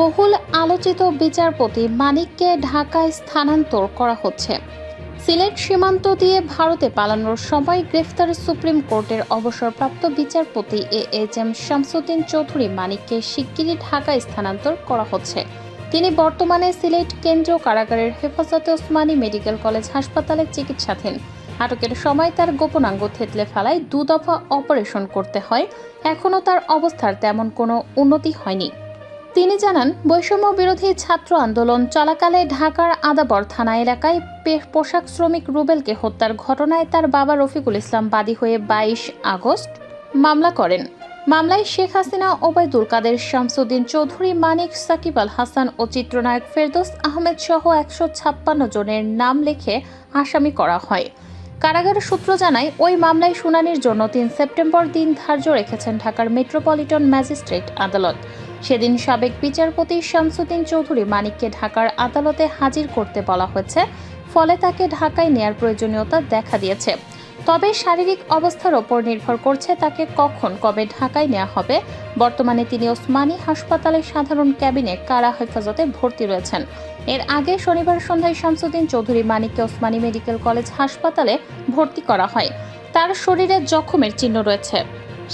বহুল আলোচিত বিচারপতি মানিককে ঢাকায় স্থানান্তর করা হচ্ছে। সিলেট সীমান্ত দিয়ে ভারতে পালানোর সময় গ্রেফতার সুপ্রিম কোর্টের অবসরপ্রাপ্ত বিচারপতি A H M Shamsuddin Chowdhury মানিককে শিগগিরই ঢাকায় স্থানান্তর করা হচ্ছে। তিনি বর্তমানে সিলেট কেন্দ্রীয় কারাগারের হেফাজতে ওসমানী মেডিকেল কলেজ হাসপাতালে চিকিৎসাধীন। আটকের সময় তার গোপনাঙ্গ থেতলে ফেলায় দু দফা অপারেশন করতে হয়। এখনও তার অবস্থার তেমন কোনো উন্নতি হয়নি। তিনি জানান, বৈষম্য বিরোধী ছাত্র আন্দোলন চলাকালে ঢাকার আদাবর থানা এলাকায় পোশাক শ্রমিক রুবেলকে হত্যার ঘটনায় তার বাবা রফিকুল ইসলাম বাদী হয়ে বাইশ আগস্ট মামলা করেন। মামলায় শেখ হাসিনা, ওবায়দুল কাদের, শামসুদ্দিন চৌধুরী, মানিক, সাকিব আল হাসান ও চিত্রনায়ক ফেরদৌস আহমেদ সহ একশো ছাপ্পান্ন জনের নাম লিখে আসামি করা হয়। কারাগার সূত্র জানায়, ওই মামলায় শুনানির জন্য তিন সেপ্টেম্বর দিন ধার্য রেখেছেন ঢাকার মেট্রোপলিটন ম্যাজিস্ট্রেট আদালত। সেদিন সাবেক বিচারপতি শামসুদ্দিন চৌধুরী মানিককে ঢাকার আদালতে হাজির করতে বলা হয়েছে, ফলে তাকে ঢাকায় নেয়ার প্রয়োজনীয়তা দেখা দিয়েছে। তবে শারীরিক অবস্থার ওপর নির্ভর করছে তাকে কখন কবে ঢাকায় নেওয়া হবে। বর্তমানে তিনি ওসমানী হাসপাতালে সাধারণ ক্যাবিনে কারা হেফাজতে ভর্তি রয়েছেন। এর আগে শনিবার সন্ধ্যায় শামসুদ্দিন চৌধুরী মানিককে ওসমানী মেডিকেল কলেজ হাসপাতালে ভর্তি করা হয়। তার শরীরে জখমের চিহ্ন রয়েছে।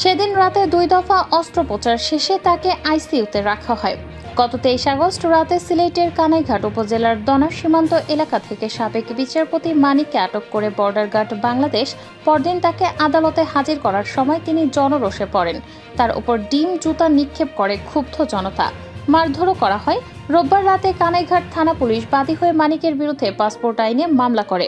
সেদিন রাতে দুই দফা অস্ত্রোপচার শেষে তাকে আইসিইউতে রাখা হয়। গত তেইশ আগস্ট রাতে সিলেটের কানাইঘাট উপজেলার দনা সীমান্ত এলাকা থেকে সাবেক বিচারপতি মানিককে আটক করে বর্ডার গার্ড বাংলাদেশ পরদিন তাকে আদালতে হাজির করার সময় তিনি জনরোষে পড়েন। তার উপর ডিম, জুতা নিক্ষেপ করে ক্ষুব্ধ জনতা। মারধরও করা হয়। রোববার রাতে কানাইঘাট থানা পুলিশ বাদী হয়ে মানিকের বিরুদ্ধে পাসপোর্ট আইনে মামলা করে।